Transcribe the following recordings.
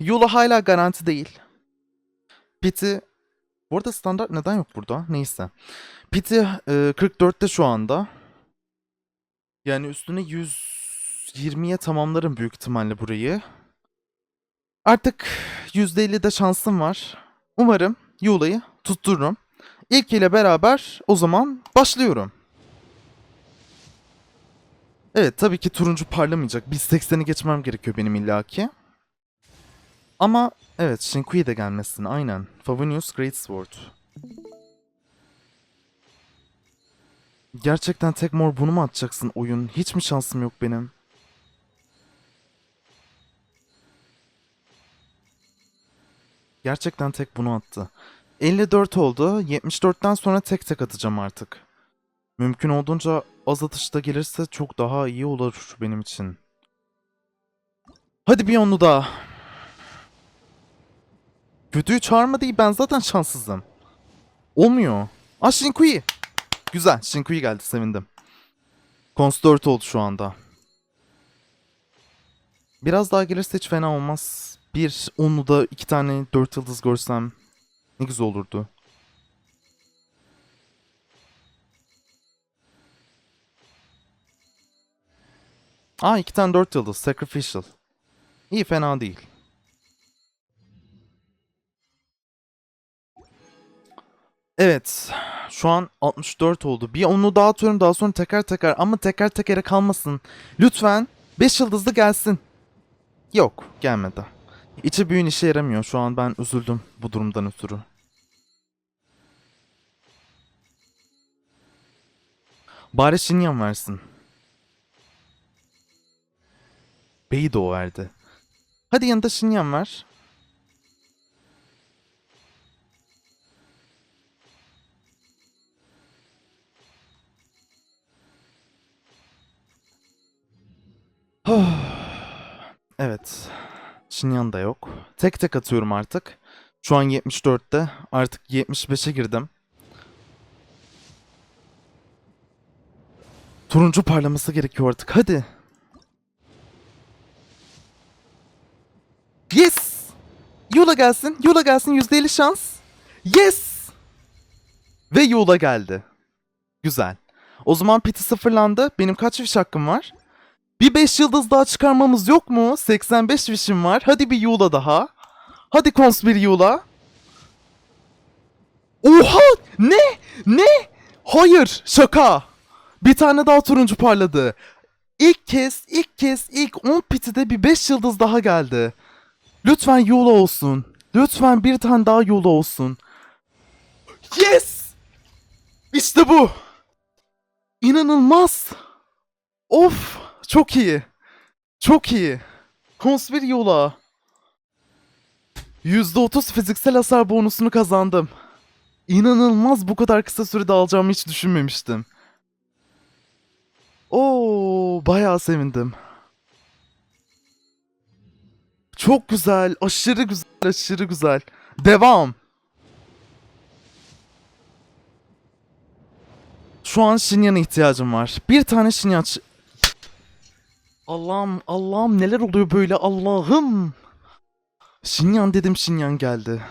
Yula hala garanti değil. Piti... Bu arada standart neden yok burada? Neyse. Piti e, 44'te şu anda. Yani üstüne 120'ye tamamlarım büyük ihtimalle burayı. Artık %50'de şansım var. Umarım Yula'yı tuttururum. İlk ile beraber o zaman başlıyorum. Evet tabii ki turuncu parlamayacak. 1.80'i geçmem gerekiyor benim illaki. Ama evet Shinkui de gelmesin aynen. Favonius Greatsword. Gerçekten tek mor bunu mu atacaksın oyun? Hiç mi şansım yok benim? Gerçekten tek bunu attı. 54 oldu. 74'ten sonra tek tek atacağım artık. Mümkün olduğunca az atışta gelirse çok daha iyi olur benim için. Hadi bir onlu daha. Kötüyü çağırma değil ben zaten şanssızım. Olmuyor. Ah Shinkui. Güzel Shinkui geldi sevindim. 4 oldu şu anda. Biraz daha gelirse hiç fena olmaz. Bir onlu da iki tane dört yıldız görsem ne güzel olurdu. Aa iki tane dört yıldız. Sacrificial. İyi fena değil. Evet. Şu an 64 oldu. Bir onu daha atıyorum daha sonra teker teker ama teker tekere kalmasın. Lütfen 5 yıldızlı gelsin. Yok gelmedi. İçi büyün işe yaramıyor. Şu an ben üzüldüm bu durumdan ötürü. Bari Shinyan versin. Bey de o verdi. Hadi yanında Shinyan ver. Evet. Shinyan da yok. Tek tek atıyorum artık. Şu an 74'te. Artık 75'e girdim. Turuncu parlaması gerekiyor artık. Hadi. Yes! Yola gelsin. Yola gelsin. %50 şans. Yes! Ve yola geldi. Güzel. O zaman piti sıfırlandı. Benim kaç fiş hakkım var? Bir 5 yıldız daha çıkarmamız yok mu? 85 fişim var. Hadi bir Yula daha. Hadi Kons bir Yula. Oha! Ne? Ne? Hayır! Şaka! Bir tane daha turuncu parladı. İlk kez, ilk kez, ilk 10 pitide bir 5 yıldız daha geldi. Lütfen Yula olsun. Lütfen bir tane daha Yula olsun. Yes! İşte bu. İnanılmaz. Of, çok iyi. Çok iyi. Konsper Yula. %30 fiziksel hasar bonusunu kazandım. İnanılmaz bu kadar kısa sürede alacağımı hiç düşünmemiştim. Oo, bayağı sevindim. Çok güzel, aşırı güzel, aşırı güzel. Devam. Şu an Shinyan'a ihtiyacım var. Bir tane Shinyan... Allah'ım, Allah'ım neler oluyor böyle Allah'ım. Shinyan dedim Shinyan geldi.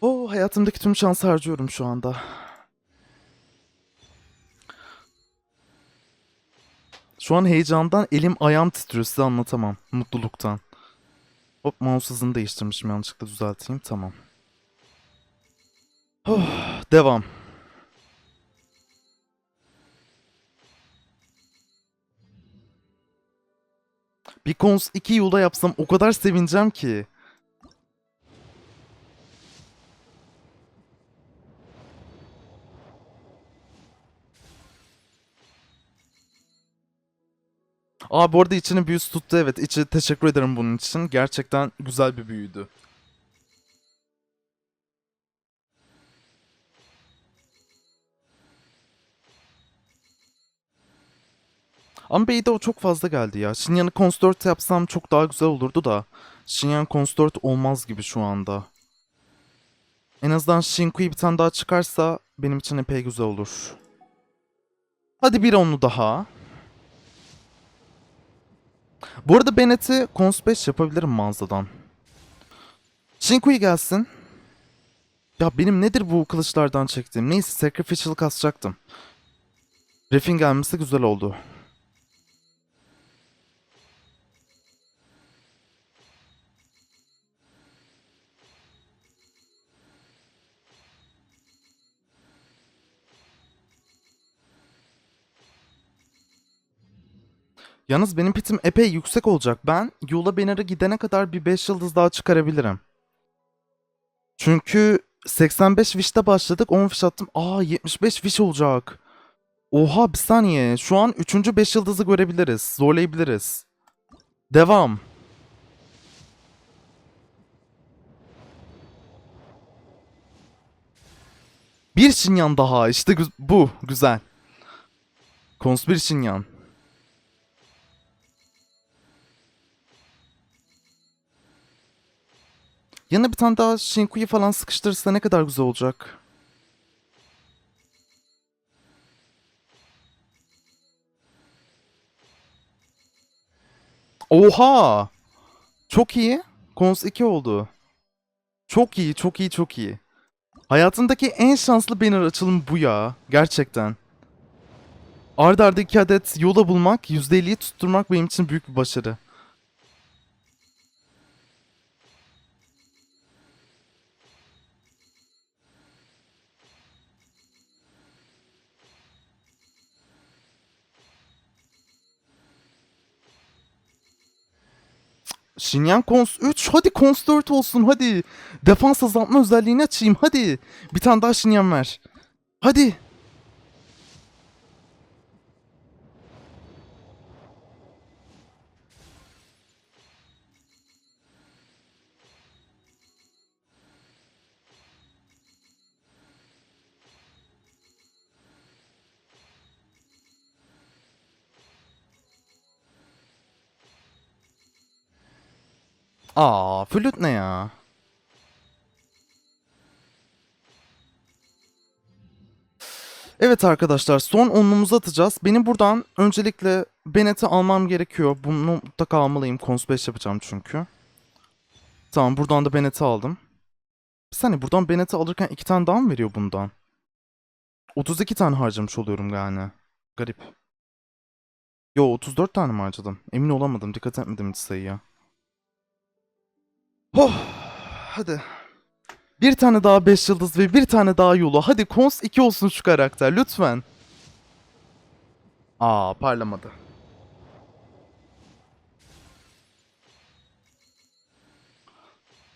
Oo, hayatımdaki tüm şansı harcıyorum şu anda. Şu an heyecandan elim ayağım titriyor size anlatamam. Mutluluktan. Hop mouse hızını değiştirmişim yanlışlıkla düzelteyim tamam. Oh, devam. Bir kons 2 yolda yapsam o kadar sevineceğim ki. Aa bu arada içini büyüsü tuttu evet. İçi teşekkür ederim bunun için. Gerçekten güzel bir büyüydü. Ama Bey'de o çok fazla geldi ya. Shinyan'ı Cons 4 yapsam çok daha güzel olurdu da. Shinyan Cons 4 olmaz gibi şu anda. En azından Shinkui bir tane daha çıkarsa benim için epey güzel olur. Hadi bir onu daha. Bu arada Bennett'i Cons 5 yapabilirim mağazadan. Shinkui gelsin. Ya benim nedir bu kılıçlardan çektiğim? Neyse Sacrificial kasacaktım. Ref'in gelmesi güzel oldu. Yalnız benim pitim epey yüksek olacak. Ben Yula Banner'a gidene kadar bir 5 yıldız daha çıkarabilirim. Çünkü 85 wish'te başladık. 10 wish attım. Aa 75 wish olacak. Oha bir saniye. Şu an 3. 5 yıldızı görebiliriz. Zorlayabiliriz. Devam. Bir Shinyan daha. İşte bu. Güzel. Kons bir Yanına bir tane daha Shinku'yu falan sıkıştırırsa ne kadar güzel olacak. Oha! Çok iyi. Kons 2 oldu. Çok iyi, çok iyi, çok iyi. Hayatımdaki en şanslı banner açılım bu ya. Gerçekten. Arda arda iki adet yola bulmak, %50'yi tutturmak benim için büyük bir başarı. Shinyan Cons 3. Hadi Cons 4 olsun hadi. Defans azaltma özelliğini açayım hadi. Bir tane daha Shinyan ver. Hadi. Aa, flüt ne ya? Evet arkadaşlar son onluğumuzu atacağız. Benim buradan öncelikle Bennett'i almam gerekiyor. Bunu mutlaka almalıyım. Cons 5 yapacağım çünkü. Tamam buradan da Bennett'i aldım. Bir saniye buradan Bennett'i alırken iki tane daha mı veriyor bundan? 32 tane harcamış oluyorum yani. Garip. Yo 34 tane mi harcadım? Emin olamadım. Dikkat etmedim hiç sayıya. Oh, hadi. Bir tane daha 5 yıldız ve bir tane daha yolu. Hadi Kons 2 olsun şu karakter lütfen. Aa parlamadı.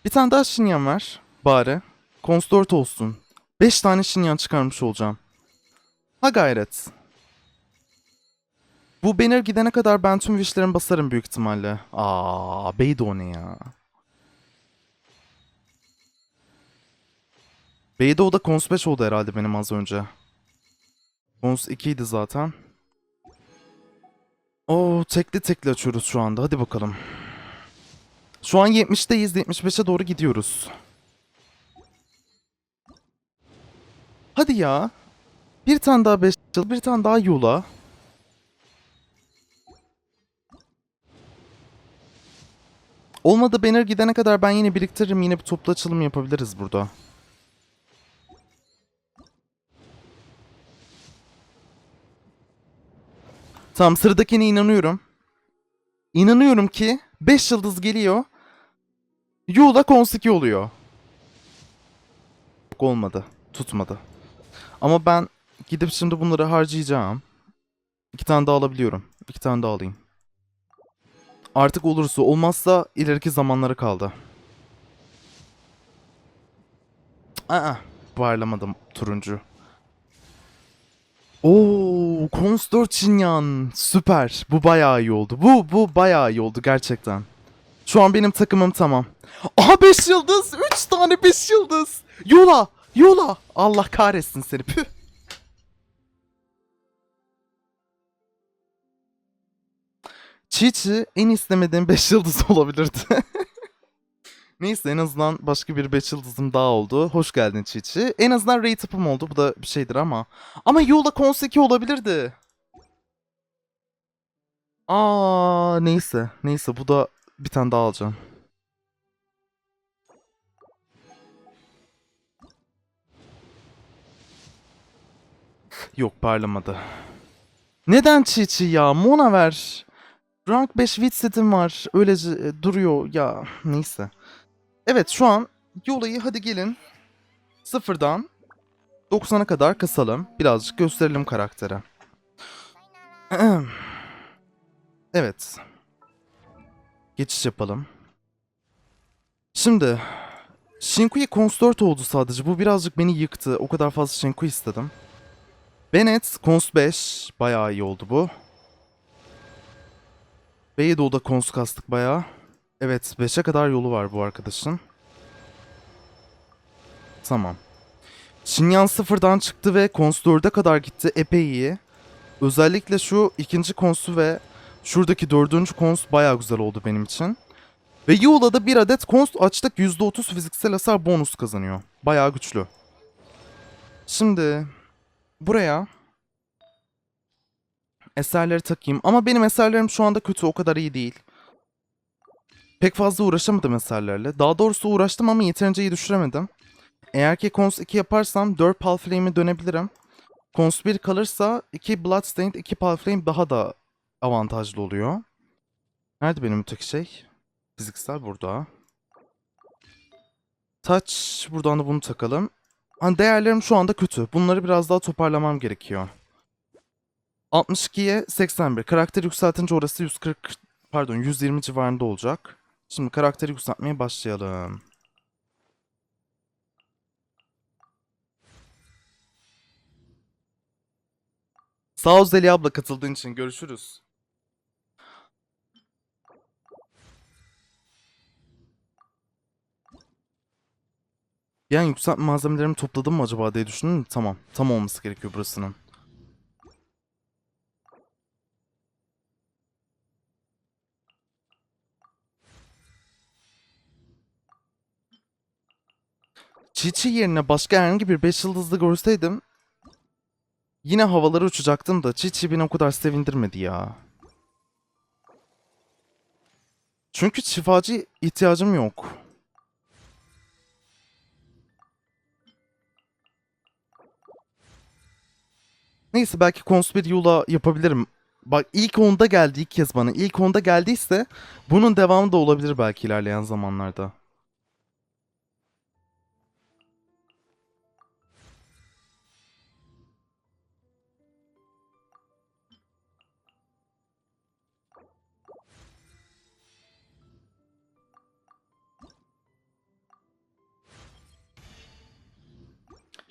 Bir tane daha Shinyan ver bari. Kons 4 olsun. 5 tane Shinyan çıkarmış olacağım. Ha gayret. Bu banner gidene kadar ben tüm wishlerimi basarım büyük ihtimalle. Aa, Beydo ne ya? Beydou'da Cons 5 oldu herhalde benim az önce. Cons 2 idi zaten. Oo tekli tekli açıyoruz şu anda. Hadi bakalım. Şu an 70'teyiz. 75'e doğru gidiyoruz. Hadi ya. Bir tane daha 5 yıl, bir tane daha yola. Olmadı banner gidene kadar ben yine biriktiririm. Yine bir toplu açılım yapabiliriz burada. Tamam sıradakine inanıyorum. İnanıyorum ki 5 yıldız geliyor. Yula Konsiki oluyor. Olmadı. Tutmadı. Ama ben gidip şimdi bunları harcayacağım. İki tane daha alabiliyorum. İki tane daha alayım. Artık olursa olmazsa ileriki zamanlara kaldı. Aa, parlamadım turuncu. Oo, Kons 4 Shinyan. Süper. Bu bayağı iyi oldu. Bu bu bayağı iyi oldu gerçekten. Şu an benim takımım tamam. Aha 5 yıldız. 3 tane 5 yıldız. Yola. Yola. Allah kahretsin seni. Püh. Çiçi en istemediğim 5 yıldız olabilirdi. Neyse en azından başka bir 5 yıldızım daha oldu. Hoş geldin Çiçi. En azından rate up'ım oldu. Bu da bir şeydir ama. Ama Yola Konseki olabilirdi. Aa neyse. Neyse bu da bir tane daha alacağım. Yok parlamadı. Neden çiğ ya? Mona ver. Rank 5 Witset'im var. Öylece e, duruyor ya. Neyse. Evet şu an yolayı hadi gelin. Sıfırdan 90'a kadar kasalım. Birazcık gösterelim karaktere. Evet. Geçiş yapalım. Şimdi Shinkui Cons 4 oldu sadece. Bu birazcık beni yıktı. O kadar fazla Shinkui istedim. Bennett Cons 5. Bayağı iyi oldu bu. Beydoğu'da Cons kastık bayağı. Evet 5'e kadar yolu var bu arkadaşın. Tamam. Shinyan sıfırdan çıktı ve Cons 4'e kadar gitti. Epey iyi. Özellikle şu ikinci konsu ve şuradaki dördüncü kons bayağı güzel oldu benim için. Ve Yu'la'da bir adet kons açtık %30 fiziksel hasar bonus kazanıyor. Bayağı güçlü. Şimdi buraya eserleri takayım. Ama benim eserlerim şu anda kötü o kadar iyi değil. Pek fazla uğraşamadım eserlerle. Daha doğrusu uğraştım ama yeterince iyi düşüremedim. Eğer ki Cons 2 yaparsam 4 Pal Flame'e dönebilirim. Cons 1 kalırsa 2 Bloodstained 2 Pal Flame daha da avantajlı oluyor. Nerede benim öteki şey? Fiziksel burada. Touch buradan da bunu takalım. Hani değerlerim şu anda kötü. Bunları biraz daha toparlamam gerekiyor. 62'ye 81. Karakter yükseltince orası 140 pardon 120 civarında olacak. Şimdi karakteri yükseltmeye başlayalım. Sağ ol Zeliha abla katıldığın için. Görüşürüz. Yani yükseltme malzemelerimi topladım mı acaba diye düşündüm. Tamam. Tam olması gerekiyor burasının. Çiçi yerine başka herhangi bir 5 yıldızlı görseydim Yine havalara uçacaktım da Çiçi beni o kadar sevindirmedi ya. Çünkü şifacı ihtiyacım yok. Neyse belki Cons bir Yula yapabilirim. Bak ilk onda geldi ilk kez bana. İlk onda geldiyse bunun devamı da olabilir belki ilerleyen zamanlarda.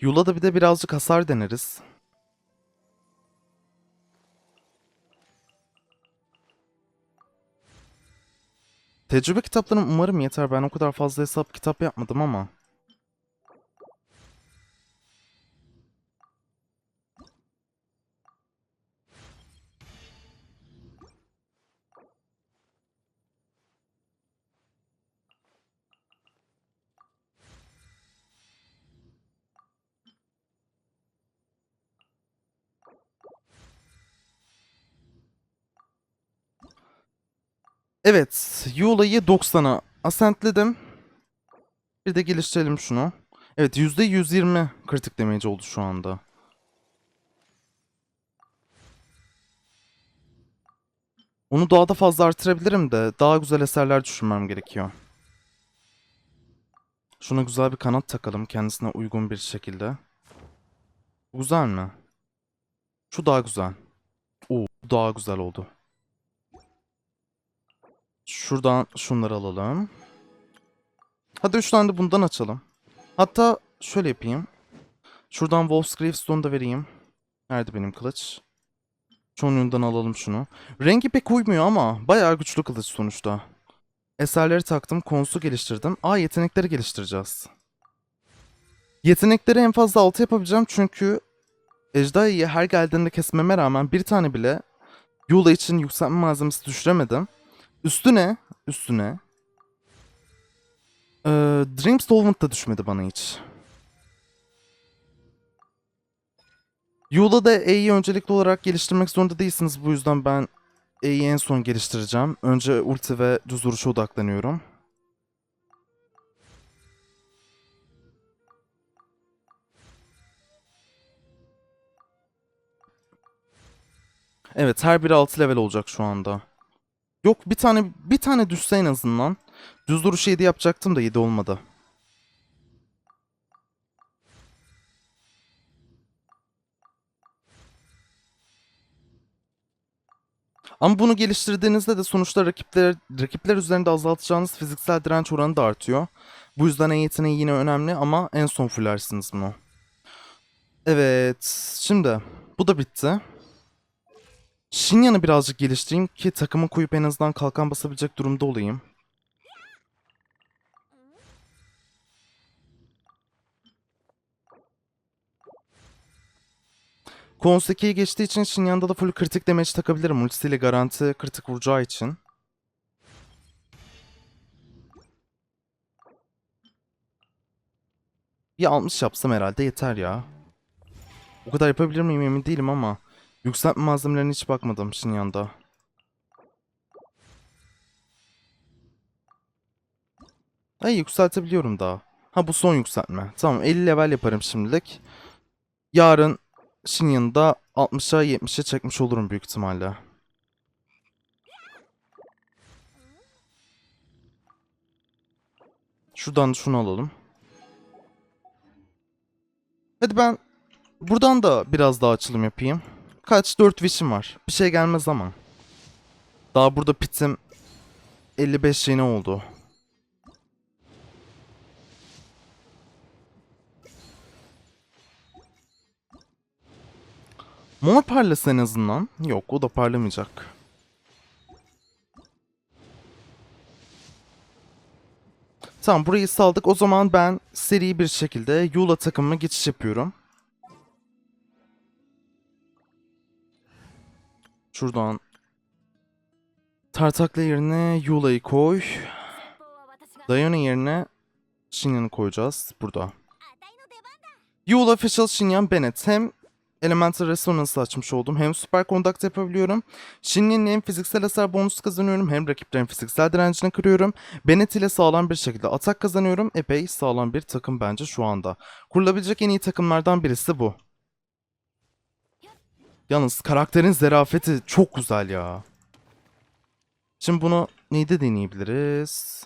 Yula'da bir de birazcık hasar deneriz. Tecrübe kitaplarım umarım yeter. Ben o kadar fazla hesap kitap yapmadım ama. Evet, Yula'yı 90'a ascentledim. Bir de geliştirelim şunu. Evet, %120 kritik damage oldu şu anda. Onu daha da fazla artırabilirim de daha güzel eserler düşünmem gerekiyor. Şuna güzel bir kanat takalım kendisine uygun bir şekilde. Bu Güzel mi? Şu daha güzel. Oo, bu daha güzel oldu. Şuradan şunları alalım. Hadi 3 tane de bundan açalım. Hatta şöyle yapayım. Şuradan Wolf's Gravestone'u da vereyim. Nerede benim kılıç? Çoğunluğundan alalım şunu. Rengi pek uymuyor ama bayağı güçlü kılıç sonuçta. Eserleri taktım, konsu geliştirdim. Aa yetenekleri geliştireceğiz. Yetenekleri en fazla 6 yapabileceğim çünkü Ejderhayı her geldiğinde kesmeme rağmen bir tane bile Yula için yükseltme malzemesi düşüremedim. Üstüne, üstüne ee, Dream Solvent da düşmedi bana hiç. Yula'da E'yi öncelikli olarak geliştirmek zorunda değilsiniz. Bu yüzden ben E'yi en son geliştireceğim. Önce ulti ve düz vuruşa odaklanıyorum. Evet, her biri 6 level olacak şu anda. Yok bir tane bir tane düşse en azından. Düz duruş 7 yapacaktım da 7 olmadı. Ama bunu geliştirdiğinizde de sonuçta rakipler, rakipler üzerinde azaltacağınız fiziksel direnç oranı da artıyor. Bu yüzden en yeteneği yine önemli ama en son fullersiniz bunu. Evet, şimdi bu da bitti. Shinyan'ı birazcık geliştireyim ki takımı koyup en azından kalkan basabilecek durumda olayım. Konseki'yi geçtiği için Shinyan'da da full kritik damage takabilirim. Ultisiyle garanti kritik vuracağı için. Bir 60 yapsam herhalde yeter ya. O kadar yapabilir miyim emin değilim ama yükseltme malzemelerine hiç bakmadım Shinyan'da. Ay yükseltebiliyorum daha. Ha bu son yükseltme. Tamam 50 level yaparım şimdilik. Yarın Shinyan'da 60'a 70'e çekmiş olurum büyük ihtimalle. Şuradan şunu alalım. Hadi ben buradan da biraz daha açılım yapayım. Kaç? 4 wish'im var. Bir şey gelmez ama. Daha burada pitim 55 yeni oldu. Mor parlasa en azından. Yok o da parlamayacak. Tamam burayı saldık. O zaman ben seri bir şekilde Yula takımıma geçiş yapıyorum. Şuradan Tartakla yerine Yula'yı koy. Diana yerine Shinyan'ı koyacağız burada. Yula Official Shinyan Bennett. Hem Elemental Resonance açmış oldum. Hem Super Conduct yapabiliyorum. Shinyan'ın hem fiziksel hasar bonusu kazanıyorum. Hem rakiplerin fiziksel direncini kırıyorum. Bennett ile sağlam bir şekilde atak kazanıyorum. Epey sağlam bir takım bence şu anda. Kurulabilecek en iyi takımlardan birisi bu. Yalnız karakterin zerafeti çok güzel ya. Şimdi bunu neyde deneyebiliriz?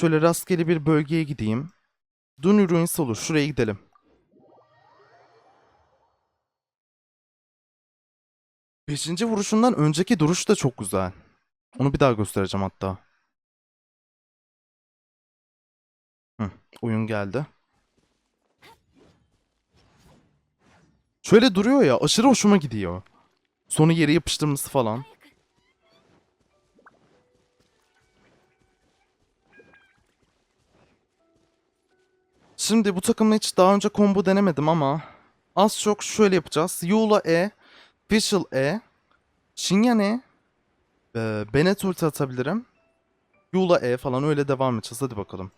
Şöyle rastgele bir bölgeye gideyim. Dunu Ruins olur. Şuraya gidelim. Beşinci vuruşundan önceki duruş da çok güzel. Onu bir daha göstereceğim hatta. Hı, oyun geldi. Şöyle duruyor ya aşırı hoşuma gidiyor. Sonu yere yapıştırması falan. Şimdi bu takımla hiç daha önce combo denemedim ama az çok şöyle yapacağız. Yula E, Fischl E, Shinyan E, e, Bennett ulti atabilirim. Yula E falan öyle devam edeceğiz. Hadi bakalım.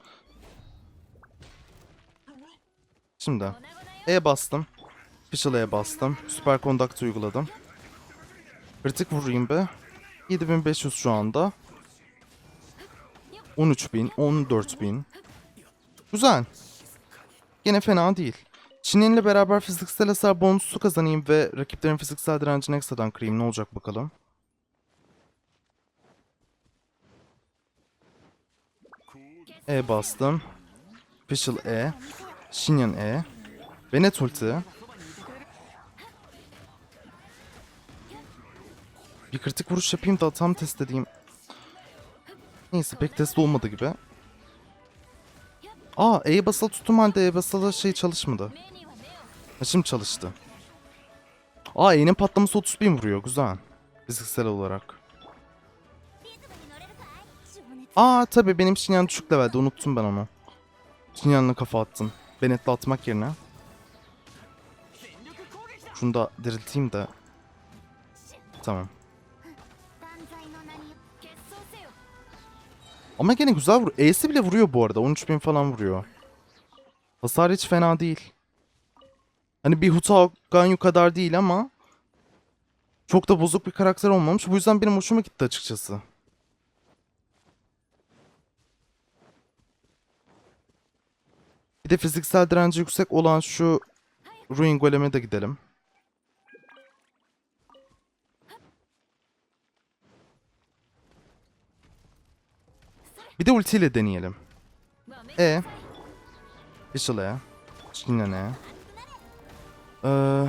Şimdi E bastım. Fischl E bastım. Süper Conduct uyguladım. Kritik vurayım be. 7500 şu anda. 13000, 14000. Güzel. Gene fena değil. Çin'inle beraber fiziksel hasar bonusu kazanayım ve rakiplerin fiziksel direncini ekstradan kırayım. Ne olacak bakalım. E bastım. Official E. Shinyan E. Bennett ulti. Bir kritik vuruş yapayım da tam test edeyim. Neyse pek test olmadı gibi. Aa E'ye basılı tuttum halde E basılı şey çalışmadı. Ha, şimdi çalıştı. Aa E'nin patlaması 30 bin vuruyor. Güzel. Fiziksel olarak. Aa tabi benim Shinyan düşük levelde. Unuttum ben onu. Shinyan'la kafa attım. Bennett'le atmak yerine. Şunu da dirilteyim de. Tamam. Ama gene güzel vuruyor. E'si bile vuruyor bu arada. 13.000 falan vuruyor. Hasar hiç fena değil. Hani bir Huta Ganyu kadar değil ama Çok da bozuk bir karakter olmamış. Bu yüzden benim hoşuma gitti açıkçası. Bir de fiziksel direnci yüksek olan şu Ruin Golem'e de gidelim. Bir de ultiyle deneyelim. E. Visual E. Yine ne? Ee,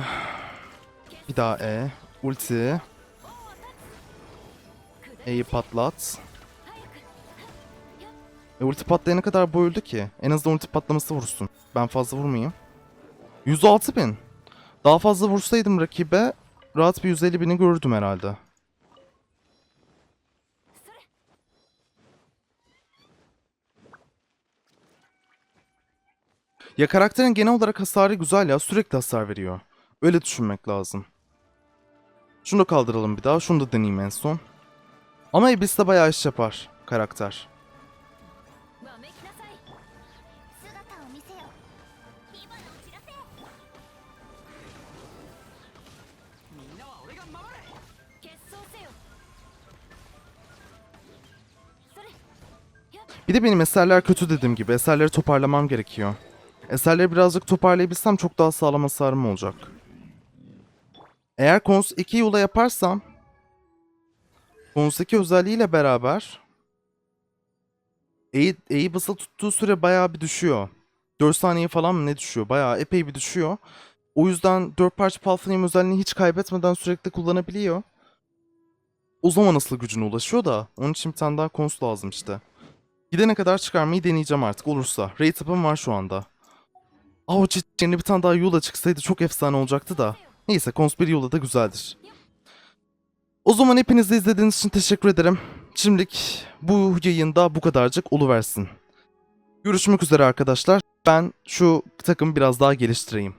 bir daha E. Ulti. E'yi patlat. E, ulti patlayana kadar boyuldu ki. En azından ulti patlaması vursun. Ben fazla vurmayayım. 106 bin. Daha fazla vursaydım rakibe rahat bir 150 bini görürdüm herhalde. Ya karakterin genel olarak hasarı güzel ya sürekli hasar veriyor. Öyle düşünmek lazım. Şunu da kaldıralım bir daha. Şunu da deneyeyim en son. Ama Iblis de bayağı iş yapar karakter. Bir de benim eserler kötü dediğim gibi. Eserleri toparlamam gerekiyor. Eserleri birazcık toparlayabilsem çok daha sağlam hasarım olacak. Eğer Cons 2 yola yaparsam Cons 2 özelliğiyle beraber E'yi, E'yi basılı tuttuğu süre bayağı bir düşüyor. 4 saniye falan mı ne düşüyor? Bayağı epey bir düşüyor. O yüzden 4 parça Palfrenium özelliğini hiç kaybetmeden sürekli kullanabiliyor. O zaman asıl gücüne ulaşıyor da onun için bir tane daha Cons lazım işte. Gidene kadar çıkarmayı deneyeceğim artık olursa. Rate up'ım var şu anda. O ciddi bir tane daha Yula çıksaydı çok efsane olacaktı da. Neyse 1 Yula da güzeldir. O zaman hepiniz de izlediğiniz için teşekkür ederim. Şimdilik bu yayında bu kadarcık oluversin. Görüşmek üzere arkadaşlar. Ben şu takımı biraz daha geliştireyim.